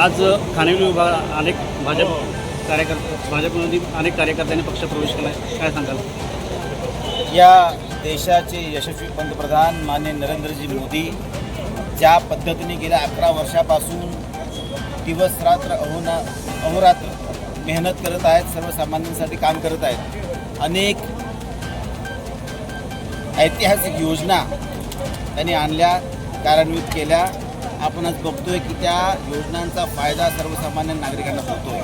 आज खाणेवली विभाग अनेक भाजप कार्यकर्ते भाजपमध्ये अनेक कार्यकर्त्यांनी पक्ष प्रवेश केला आहे काय सांगाल? या देशाचे यशस्वी पंतप्रधान मान्य नरेंद्रजी मोदी ज्या पद्धतीने गेल्या अकरा वर्षापासून दिवस रात्र अहोना अहोरात्र मेहनत करत आहेत सर्वसामान्यांसाठी काम करत आहेत. अनेक ऐतिहासिक योजना त्यांनी आणल्या कार्यान्वित केल्या. आपण आज बघतोय की त्या योजनांचा फायदा सर्वसामान्य नागरिकांना होतोय.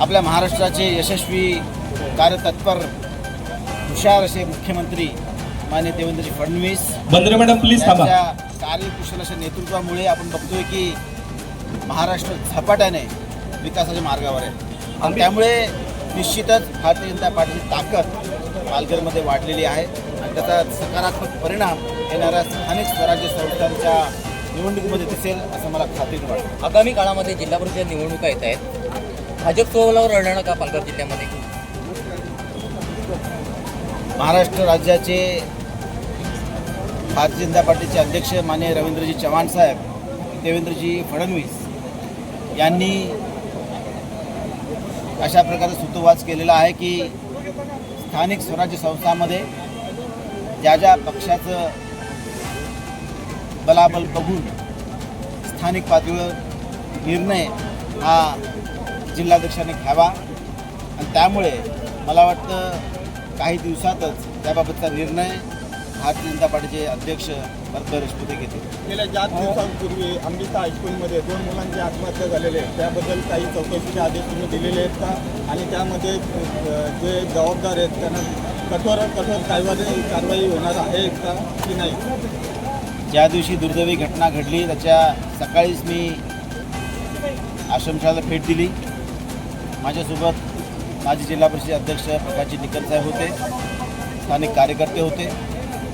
आपल्या महाराष्ट्राचे यशस्वी कार्यतत्पर हुशार असे मुख्यमंत्री मान्य देवेंद्रजी फडणवीस बंद्रे मॅडम प्लीज कार्यकुशल अशा नेतृत्वामुळे आपण बघतोय की महाराष्ट्र झपाट्याने विकासाच्या मार्गावर आहे. आणि त्यामुळे निश्चितच भारतीय जनता पार्टीची ताकद पालघरमध्ये वाढलेली आहे. आणि त्याचा सकारात्मक परिणाम येणाऱ्या स्थानिक स्वराज्य संस्थांच्या निवडणुकीमध्ये दिसेल असं मला खात्री वाटतं. आगामी काळामध्ये जिल्हा परिषद निवडणुका येत आहेत. भाजप सोलावर लढणार का पालघर जिल्ह्यामध्ये? महाराष्ट्र राज्याचे भारतीय जनता पार्टीचे अध्यक्ष माने रवींद्रजी चव्हाण साहेब देवेंद्रजी फडणवीस यांनी अशा प्रकारे सूतोवाच केलेला आहे की स्थानिक स्वराज्य संस्थांमध्ये ज्या ज्या पक्षाचं बलाबल बघून स्थानिक पातळीवर निर्णय हा जिल्हाध्यक्षाने घ्यावा. आणि त्यामुळे मला वाटतं काही दिवसातच त्याबाबतचा निर्णय भारतीय जनता पार्टीचे अध्यक्ष भरत देशमुखे घेतील. गेल्या चार दिवसांपूर्वी अमृता हायस्कूलमध्ये दोन मुलांची आत्महत्या झालेले आहेत त्याबद्दल काही चौकशीचे आदेश तुम्ही दिलेले आहेत का? आणि त्यामध्ये जे जबाबदार आहेत त्यांना कठोर कठोर कारवाई कारवाई होणार आहे का की नाही? ज्या दिवशी दुर्दैवी घटना घडली त्याच्या सकाळीच मी आश्रमशाला भेट दिली. माझ्यासोबत माजी जिल्हा परिषद अध्यक्ष प्रकाशजी निकल साहेब होते स्थानिक कार्यकर्ते होते.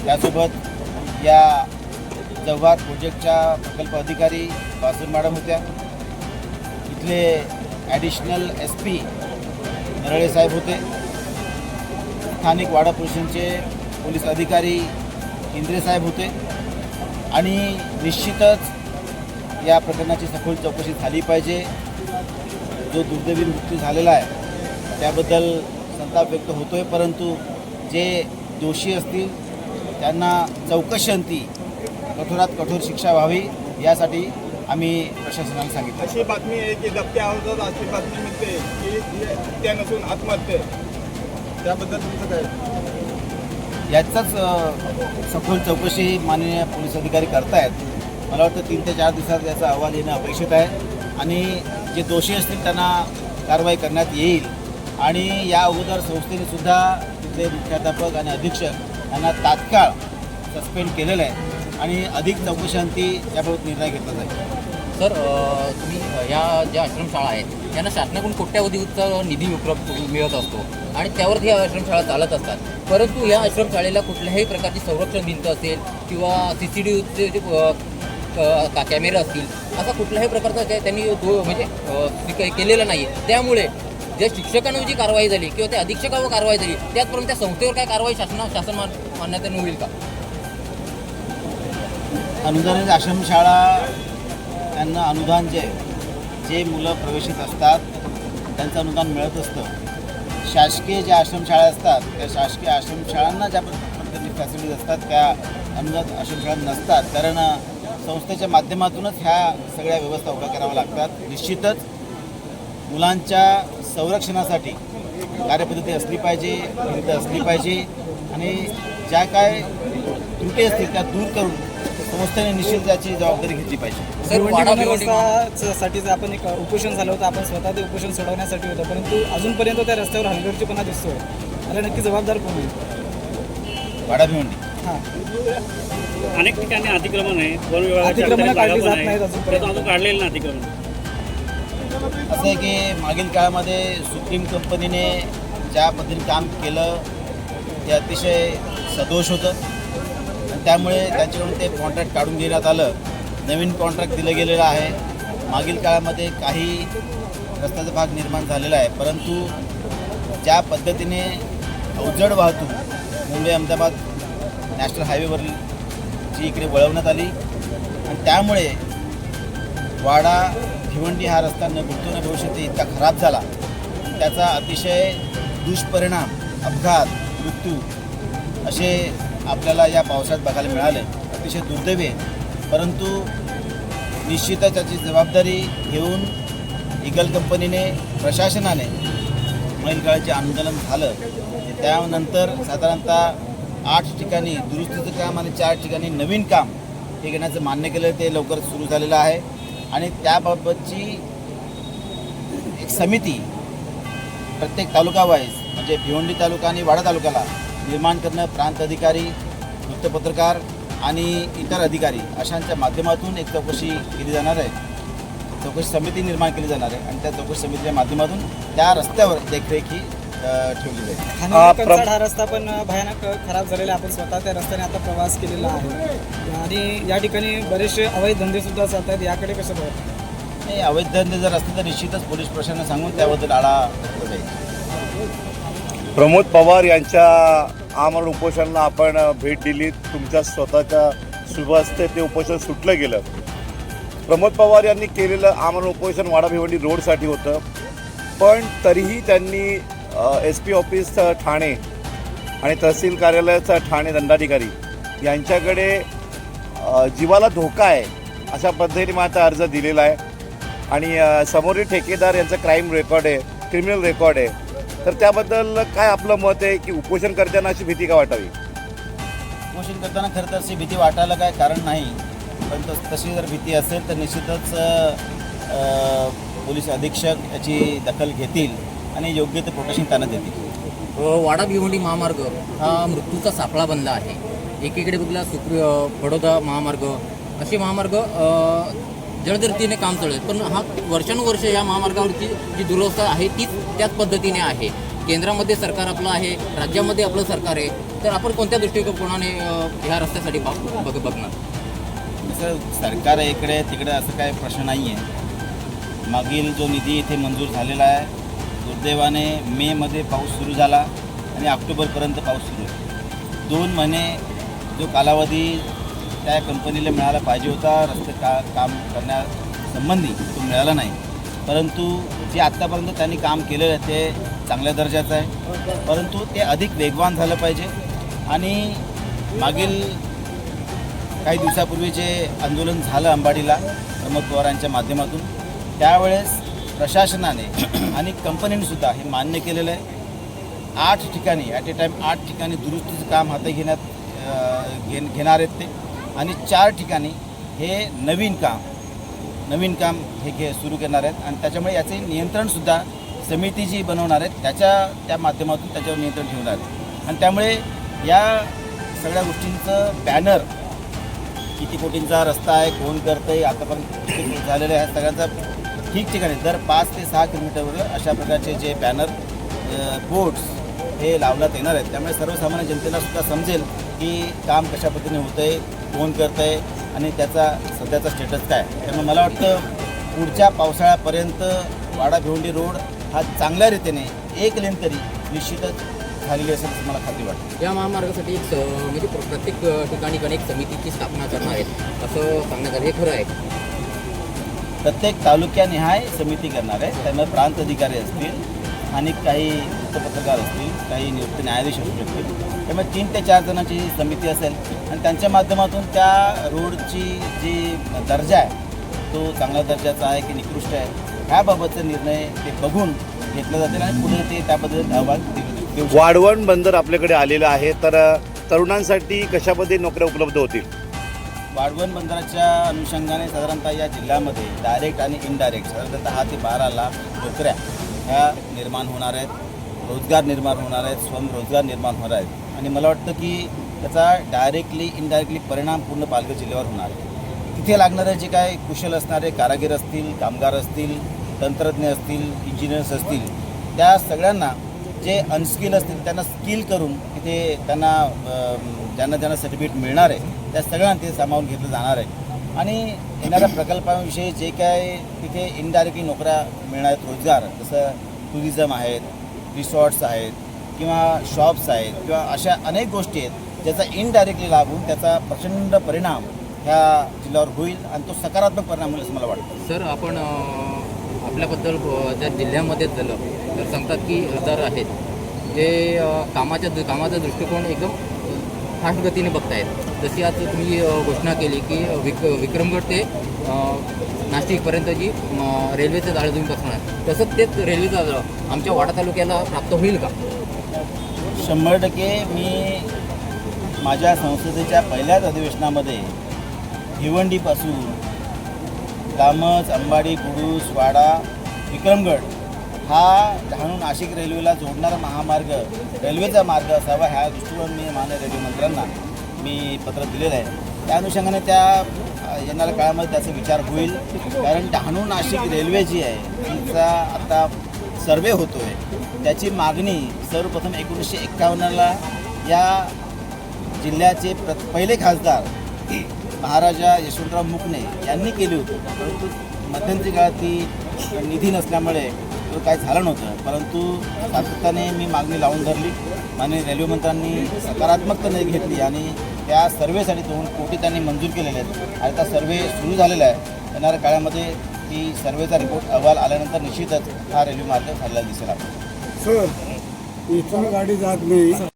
त्यासोबत या जव्हार प्रोजेक्टच्या प्रकल्प अधिकारी वासूर मॅडम होत्या. इथले ॲडिशनल एस पी नरळे साहेब होते. स्थानिक वाडा पोलिसांचे पोलीस अधिकारी इंद्रे साहेब होते. आणि निश्चितच या प्रकरणाची सखोल चौकशी झाली पाहिजे. जो दुर्दैवी मृत्यू झालेला आहे त्याबद्दल संताप व्यक्त होतो आहे परंतु जे दोषी असतील त्यांना चौकशंती कठोरात कठोर शिक्षा व्हावी यासाठी आम्ही प्रशासनाला सांगितलं. अशी बातमी आहे की दबक्या अवजात अशी बातमी मिळते की हत्या नसून आत्महत्या त्याबद्दल तुमचं काय? याचाच सखोल चौकशी माननीय पोलीस अधिकारी करतायत. मला वाटतं तीन ते चार दिवसात याचा अहवाल येणं अपेक्षित आहे आणि जे दोषी असतील त्यांना कारवाई करण्यात येईल. आणि या अगोदर संस्थेनेसुद्धा तिथले मुख्याध्यापक आणि अधीक्षक यांना तात्काळ सस्पेंड केलेलं आहे आणि अधिक चौकशांती याबाबत निर्णय घेतला जाईल. सर तुम्ही या ज्या आश्रमशाळा आहेत यांना शासनाकडून कोट्यावधीचा निधी उपलब्ध मिळत असतो आणि त्यावरती या आश्रमशाळा चालत असतात. परंतु या आश्रमशाळेला कुठल्याही प्रकारची संरक्षण भिंत असेल किंवा सी सी टी व्हीचे जे का- कॅमेरे असतील असा कुठल्याही प्रकारचा त्या- त्यांनी म्हणजे केलेला काही केलेलं नाही त्यामुळे ज्या शिक्षकांवर जी कारवाई झाली किंवा त्या अधीक्षकावर कारवाई झाली त्याचप्रमाणे त्या संस्थेवर काय कारवाई शासना शासन मान मान्यतेने होईल का? अनुदानित आश्रमशाळा त्यांना अनुदान जे जे मुलं प्रवेशित असतात त्यांचं अनुदान मिळत असतं. शासकीय ज्या आश्रमशाळा असतात त्या शासकीय आश्रमशाळांना ज्या पद्धतीने फॅसिलिटीज असतात त्या अनुदान आश्रमशाळा नसतात. कारण संस्थेच्या माध्यमातूनच ह्या सगळ्या व्यवस्था उभ्या कराव्या लागतात. निश्चितच मुलांच्या संरक्षणासाठी कार्यपद्धती असली पाहिजे भिंत असली पाहिजे आणि ज्या काय त्रुटी असतील त्या दूर करून संस्थेने निश्चित त्याची जबाबदारी घेतली पाहिजे. सरसाठी आपण एक उपोषण झालं होतं आपण स्वतः ते उपोषण सोडवण्यासाठी होतं परंतु अजूनपर्यंत त्या रस्त्यावर हलगर्जीपणा दिसतोय. त्याला नक्की जबाबदार कोण होईल वाडा भिवंडी. हां. अनेक ठिकाणी अतिक्रमण आहे वन अतिक्रमणं अंतर्गत काढली जागा पण जात नाहीत आहे अजूनपर्यंत. अजून काढलेलं ना अतिक्रमण. असं आहे की मागील काळामध्ये सुप्रीम कंपनीने ज्या पद्धतीने काम केलं ते अतिशय सदोष होतं. त्यामुळे त्याच्यावरून ते कॉन्ट्रॅक्ट काढून घेण्यात आलं. नवीन कॉन्ट्रॅक्ट दिलं गेलेलं आहे. मागील काळामध्ये काही रस्त्याचा भाग निर्माण झालेला आहे. परंतु ज्या पद्धतीने अवजड वाहतूक मुंबई अहमदाबाद नॅशनल हायवेवरील जी इकडे वळवण्यात आली आणि त्यामुळे वाडा भिवंडी हा रस्ता न भूतो न इतका खराब झाला त्याचा अतिशय दुष्परिणाम अपघात मृत्यू असे आपल्याला या पावसात बघायला मिळालं. अतिशय दुर्दैवी आहे. परंतु निश्चितच त्याची जबाबदारी घेऊन इगल कंपनीने प्रशासनाने मैलगाळीचे आंदोलन झालं. त्यानंतर साधारणतः आठ ठिकाणी दुरुस्तीचं काम आणि चार ठिकाणी नवीन काम हे घेण्याचं मान्य केलं. ते लवकर सुरू झालेलं आहे. आणि त्याबाबतची एक समिती प्रत्येक तालुका वाईज म्हणजे भिवंडी तालुका आणि वाडा तालुक्याला निर्माण करणं प्रांत अधिकारी वृत्तपत्रकार आणि इतर अधिकारी अशांच्या माध्यमातून एक चौकशी केली जाणार आहे. चौकशी समिती निर्माण केली जाणार आहे आणि त्या चौकशी समितीच्या माध्यमातून त्या रस्त्यावर देखरेखी अ, ठेवली जाईल. हा रस्ता पण भयानक खराब झालेला आहे. आपण स्वतः त्या रस्त्याने आता प्रवास केलेला आहे. आणि या ठिकाणी बरेचसे अवैध धंदे सुद्धा चालतात याकडे कसं बघत नाही अवैध धंदे जर असतील तर निश्चितच पोलीस प्रशासनाला सांगून त्याबद्दल आळा घातला जाईल. प्रमोद पवार यांच्या आमरण उपोषणाला आपण भेट दिली. तुमच्या स्वतःच्या सुभासते ते उपोषण सुटलं गेलं. प्रमोद पवार यांनी केलेलं आमरण उपोषण वाडा भिवंडी रोडसाठी होतं. पण तरीही त्यांनी एस पी ऑफिस ठाणे आणि तहसील कार्यालयाचा ठाणे दंडाधिकारी यांच्याकडे जीवाला धोका आहे अशा पद्धतीने माझा अर्ज दिलेला आहे. आणि समोरील ठेकेदार यांचं क्राईम रेकॉर्ड आहे क्रिमिनल रेकॉर्ड आहे. तर त्याबद्दल काय आपलं मत आहे की उपोषण करताना अशी भीती का वाटावी? मोशन करताना खरं तर अशी भीती वाटायला काय कारण नाही. पण तस तशी जर भीती असेल तर निश्चितच पोलीस अधीक्षक याची दखल घेतील आणि योग्य ते प्रोटेक्शन त्यांना देतील. वाडा भिवंडी महामार्ग हा मृत्यूचा सापळा बनला आहे. एकीकडे बघला सुप्री बडोदा महामार्ग. असे महामार्ग अ, जलदगतीने काम चालू आहे. पण हा वर्षानुवर्ष या महामार्गावरची जी दुरवस्था आहे तीच त्याच पद्धतीने आहे. केंद्रामध्ये सरकार आपलं आहे राज्यामध्ये आपलं सरकार आहे. तर आपण कोणत्या दृष्टिकोनाने ह्या रस्त्यासाठी बघ बघणार? तसं सरकार इकडे तिकडे असं काय प्रश्न नाही आहे मागील जो निधी इथे मंजूर झालेला आहे दुर्दैवाने मेमध्ये पाऊस सुरू झाला आणि ऑक्टोबरपर्यंत पाऊस सुरू दोन महिने जो कालावधी त्या कंपनीला मिळाला पाहिजे होता. रस्ते का काम करण्यासंबंधी तो मिळाला नाही. परंतु जे आत्तापर्यंत त्यांनी काम केलेलं आहे ते चांगल्या दर्जाचं आहे. परंतु ते अधिक वेगवान झालं पाहिजे. आणि मागील काही दिवसापूर्वी जे आंदोलन झालं अंबाडीला प्रमोद पवारांच्या माध्यमातून. त्यावेळेस प्रशासनाने आणि कंपनीनेसुद्धा हे मान्य केलेलं आहे. आठ ठिकाणी ॲट ए टाईम आठ ठिकाणी दुरुस्तीचं काम हाती घेण्यात अ, घे घेणार आहेत ते. आणि चार ठिकाणी हे नवीन काम नवीन काम हे घे सुरू करणार आहेत. आणि त्याच्यामुळे याचे नियंत्रणसुद्धा समिती जी बनवणार आहेत त्याच्या त्या माध्यमातून त्याच्यावर नियंत्रण ठेवणार आहेत. आणि त्यामुळे या सगळ्या गोष्टींचं बॅनर किती कोटींचा रस्ता आहे कोण करतं आहे आतापर्यंत झालेलं आहे झालेले आहेत सगळ्यांचा ठिकठिकाणी दर पाच ते सहा किलोमीटरवर अशा प्रकारचे जे बॅनर बोर्ड्स हे लावण्यात येणार आहेत. त्यामुळे सर्वसामान्य जनतेला सुद्धा समजेल की काम कशा पद्धतीने होतं आहे कोण करतं आहे आणि त्याचा सध्याचा स्टेटस काय. त्यामुळे मला वाटतं पुढच्या पावसाळ्यापर्यंत वाडा भिवंडी रोड हा चांगल्या रीतीने एक लेन तरी निश्चितच झालेली असेल असं मला खात्री वाटते या महामार्गासाठी एक म्हणजे प्र- प्रत्येक ठिकाणी एक समितीची स्थापना करणार आहेत असं सांगण्यात आलं हे खरं आहे? प्रत्येक तालुक्यानिहाय समिती करणार आहे त्यामुळे प्रांत अधिकारी असतील स्थानिक काही वृत्तपत्रकार असतील काही नियुक्त न्यायाधीश असू शकतील त्यामुळे तीन ते चार जणांची ही समिती असेल आणि त्यांच्या माध्यमातून त्या रोडची जी दर्जा आहे तो चांगल्या दर्जाचा आहे की निकृष्ट आहे ह्याबाबतचे निर्णय ते बघून घेतले जातील आणि पुढे ते त्याबद्दल अहवाल देऊ. वाढवण बंदर आपल्याकडे आलेलं आहे तर तरुणांसाठी कशा पद्धतीने नोकऱ्या उपलब्ध होतील वाढवण बंदराच्या अनुषंगाने साधारणतः या जिल्ह्यामध्ये डायरेक्ट आणि इनडायरेक्ट साधारणतः दहा ते बारा लाख नोकऱ्या ह्या निर्माण होणार आहेत रोजगार निर्माण होणार आहेत स्वयंरोजगार निर्माण होणार आहेत आणि मला वाटतं की त्याचा डायरेक्टली इनडायरेक्टली परिणाम पूर्ण पालघर जिल्ह्यावर होणार आहे. तिथे लागणारे जे काय कुशल असणारे कारागीर असतील कामगार असतील तंत्रज्ञ असतील इंजिनियर्स असतील त्या सगळ्यांना जे अनस्किल असतील त्यांना स्किल करून तिथे त्यांना ज्यांना ज्यांना सर्टिफिकेट मिळणार आहे त्या सगळ्यांना ते सामावून घेतलं जाणार आहे. आणि येणाऱ्या प्रकल्पांविषयी जे काय तिथे इनडायरेक्टली नोकऱ्या मिळणार आहेत रोजगार जसं टुरिझम आहेत रिसॉर्ट्स आहेत किंवा शॉप्स आहेत किंवा अशा अनेक गोष्टी आहेत ज्याचा इनडायरेक्टली लाभ होऊन त्याचा प्रचंड परिणाम ह्या जिल्ह्यावर होईल आणि तो सकारात्मक परिणाम होईल असं मला वाटतं. सर आपण आपल्याबद्दल त्या जिल्ह्यामध्येच झालं तर सांगतात की दर आहेत जे कामाच्या कामाचा दृष्टिकोन एकदम फास्ट गतीने बघतायत. जशी आज तुम्ही घोषणा केली की विक विक्रमगड ते नाशिकपर्यंत जी रेल्वेचं जाळं तुम्ही बसणार तसंच तेच रेल्वेचं जाळं आमच्या वाडा तालुक्याला प्राप्त होईल का? शंभर टक्के मी माझ्या संसदेच्या पहिल्याच अधिवेशनामध्ये भिवंडीपासून कामच अंबाडी कुडूस वाडा विक्रमगड हा डहाणू नाशिक रेल्वेला जोडणारा महामार्ग रेल्वेचा मार्ग असावा ह्या दृष्टीवर मी मान्य रेल्वे मंत्र्यांना मी पत्र दिलेलं आहे. त्या अनुषंगाने त्या येणाऱ्या काळामध्ये त्याचा विचार होईल. कारण डहाणू नाशिक रेल्वे जी आहे तिचा आता सर्वे होतो आहे त्याची मागणी सर्वप्रथम एकोणीसशे एक्कावन्नला या जिल्ह्याचे प्र पहिले खासदार महाराजा यशवंतराव मुकणे यांनी केली होती. परंतु मध्यंतरी काळात ती निधी नसल्यामुळे तो काही झालं नव्हतं. परंतु सातत्याने मी मागणी लावून धरली आणि रेल्वे मंत्र्यांनी सकारात्मकता घेतली आणि त्या सर्वेसाठी दोन कोटी त्यांनी मंजूर केलेले आहेत. आणि त्या सर्वे सुरू झालेला आहे. येणाऱ्या काळामध्ये ती सर्वेचा रिपोर्ट अहवाल आल्यानंतर निश्चितच हा रेल्वे मार्ग झालेला दिसेल आपण सर इथून गाडी जात नाही.